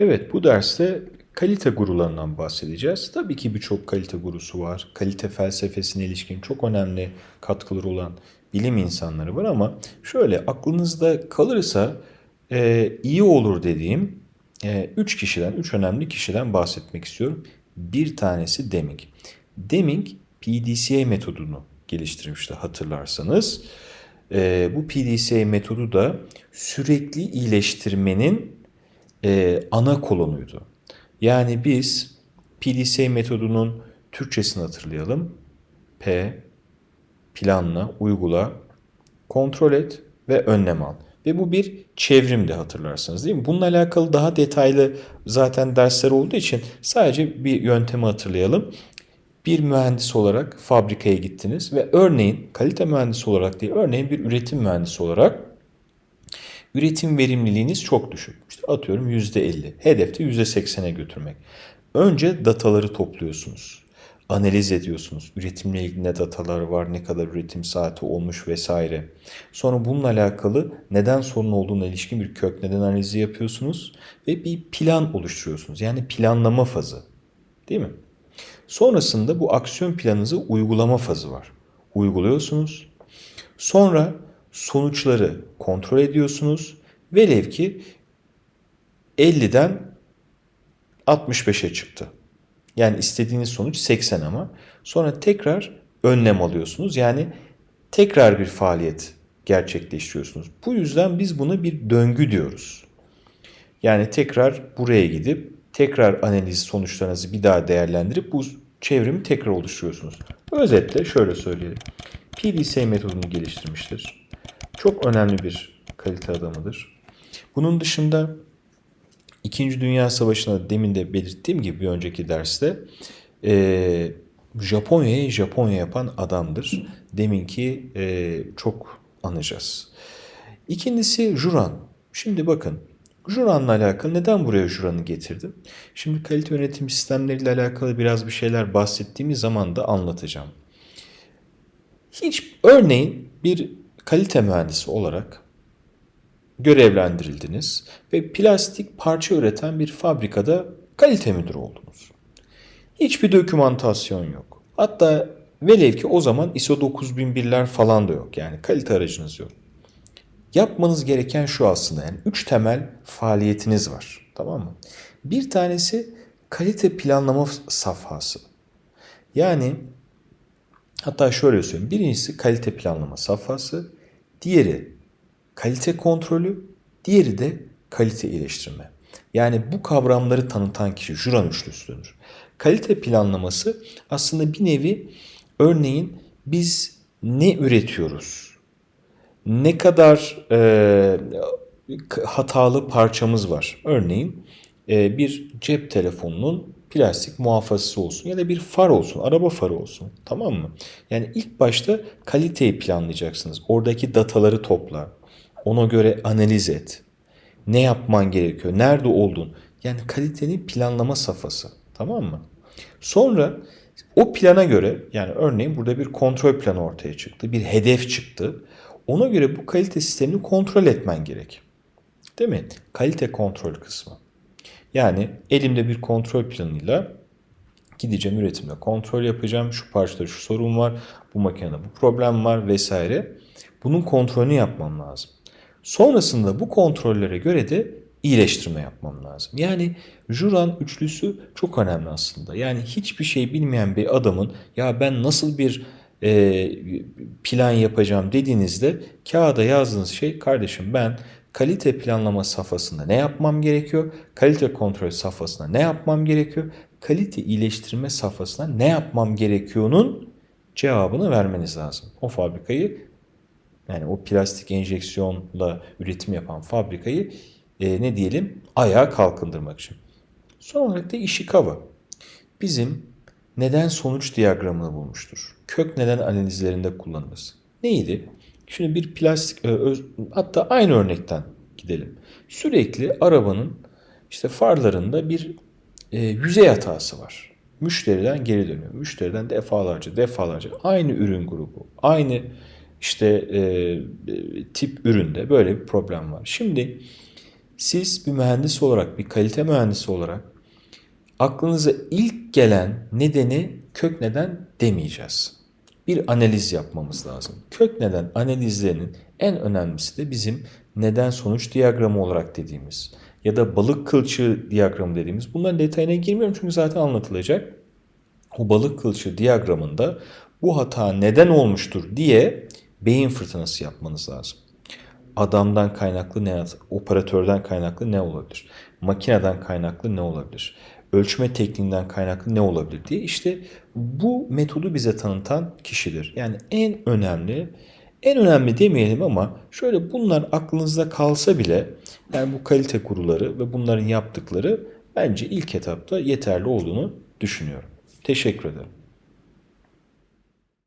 Evet, bu derste kalite gurularından bahsedeceğiz. Tabii ki birçok kalite gurusu var. Kalite felsefesine ilişkin çok önemli katkıları olan bilim insanları var ama şöyle aklınızda kalırsa e, iyi olur dediğim e, üç kişiden, üç önemli kişiden bahsetmek istiyorum. Bir tanesi Deming. Deming PDCA metodunu geliştirmişti hatırlarsanız. E, bu PDCA metodu da sürekli iyileştirmenin e, ana kolonuydu. Yani biz PDCA metodunun Türkçesini hatırlayalım. P, planla, uygula, kontrol et ve önlem al. Ve bu bir çevrimdi hatırlarsanız değil mi? Bununla alakalı daha detaylı zaten dersler olduğu için sadece bir yöntemi hatırlayalım. Bir mühendis olarak fabrikaya gittiniz ve örneğin kalite mühendisi olarak değil örneğin bir üretim mühendisi olarak Üretim verimliliğiniz çok düşük. İşte atıyorum %50. Hedefte %80'e götürmek. Önce dataları topluyorsunuz. Analiz ediyorsunuz. Üretimle ilgili ne datalar var, ne kadar üretim saati olmuş vesaire. Sonra bununla alakalı neden sorun olduğuna ilişkin bir kök neden analizi yapıyorsunuz ve bir plan oluşturuyorsunuz. Yani planlama fazı. Değil mi? Sonrasında bu aksiyon planınızı uygulama fazı var. Uyguluyorsunuz. Sonra sonuçları kontrol ediyorsunuz. Velev ki 50'den 65'e çıktı. Yani istediğiniz sonuç 80 ama sonra tekrar önlem alıyorsunuz. Yani tekrar bir faaliyet gerçekleştiriyorsunuz. Bu yüzden biz buna bir döngü diyoruz. Yani tekrar buraya gidip tekrar analiz sonuçlarınızı bir daha değerlendirip bu çevrimi tekrar oluşturuyorsunuz. Özetle şöyle söyleyelim. PDCA metodunu geliştirmiştir. Çok önemli bir kalite adamıdır. Bunun dışında İkinci Dünya Savaşı'na demin de belirttiğim gibi bir önceki derste e, Japonya'yı Japonya yapan adamdır. Deminki e, çok anacağız. İkincisi Juran. Şimdi bakın Juran'la alakalı neden buraya Juran'ı getirdim? Şimdi kalite yönetim sistemleriyle alakalı biraz bir şeyler bahsettiğimiz zaman da anlatacağım. Hiç örneğin bir kalite mühendisi olarak görevlendirildiniz ve plastik parça üreten bir fabrikada kalite müdürü oldunuz. Hiçbir dokümantasyon yok. Hatta velev ki o zaman ISO 9001'ler falan da yok. Yani kalite aracınız yok. Yapmanız gereken şu aslında yani üç temel faaliyetiniz var. Tamam mı? Bir tanesi kalite planlama safhası. Yani hatta şöyle söyleyeyim. Birincisi kalite planlama safhası. Diğeri kalite kontrolü. Diğeri de kalite iyileştirme. Yani bu kavramları tanıtan kişi Juran üçlüsüdür. Kalite planlaması aslında bir nevi örneğin biz ne üretiyoruz? Ne kadar e, hatalı parçamız var? Örneğin e, bir cep telefonunun plastik muhafazası olsun ya da bir far olsun, araba farı olsun. Tamam mı? Yani ilk başta kaliteyi planlayacaksınız. Oradaki dataları topla. Ona göre analiz et. Ne yapman gerekiyor? Nerede oldun? Yani kalitenin planlama safhası. Tamam mı? Sonra o plana göre yani örneğin burada bir kontrol planı ortaya çıktı. Bir hedef çıktı. Ona göre bu kalite sistemini kontrol etmen gerek. Değil mi? Kalite kontrol kısmı. Yani elimde bir kontrol planıyla gideceğim üretimde kontrol yapacağım. Şu parçada şu sorun var. Bu makinede bu problem var vesaire. Bunun kontrolünü yapmam lazım. Sonrasında bu kontrollere göre de iyileştirme yapmam lazım. Yani Juran üçlüsü çok önemli aslında. Yani hiçbir şey bilmeyen bir adamın ya ben nasıl bir e, plan yapacağım dediğinizde kağıda yazdığınız şey kardeşim ben kalite planlama safhasında ne yapmam gerekiyor? Kalite kontrol safhasında ne yapmam gerekiyor? Kalite iyileştirme safhasında ne yapmam gerekiyor'nun cevabını vermeniz lazım. O fabrikayı yani o plastik enjeksiyonla üretim yapan fabrikayı e, ne diyelim ayağa kalkındırmak için. Son olarak da Ishikawa. Bizim neden sonuç diyagramını bulmuştur. Kök neden analizlerinde kullanırız. Neydi? Şimdi bir plastik e, hatta aynı örnekten gidelim. Sürekli arabanın işte farlarında bir e, yüzey hatası var. Müşteriden geri dönüyor. Müşteriden defalarca defalarca aynı ürün grubu, aynı işte e, tip üründe böyle bir problem var. Şimdi siz bir mühendis olarak, bir kalite mühendisi olarak aklınıza ilk gelen nedeni kök neden demeyeceğiz. Bir analiz yapmamız lazım. Kök neden analizlerinin en önemlisi de bizim neden sonuç diyagramı olarak dediğimiz ya da balık kılçığı diyagramı dediğimiz. Bunların detayına girmiyorum çünkü zaten anlatılacak. O balık kılçığı diyagramında bu hata neden olmuştur diye beyin fırtınası yapmanız lazım. Adamdan kaynaklı ne, operatörden kaynaklı ne olabilir? Makineden kaynaklı ne olabilir? Ölçme tekniğinden kaynaklı ne olabilir diye işte bu metodu bize tanıtan kişidir. Yani en önemli, en önemli demeyelim ama şöyle bunlar aklınızda kalsa bile yani bu kalite kuruları ve bunların yaptıkları bence ilk etapta yeterli olduğunu düşünüyorum. Teşekkür ederim.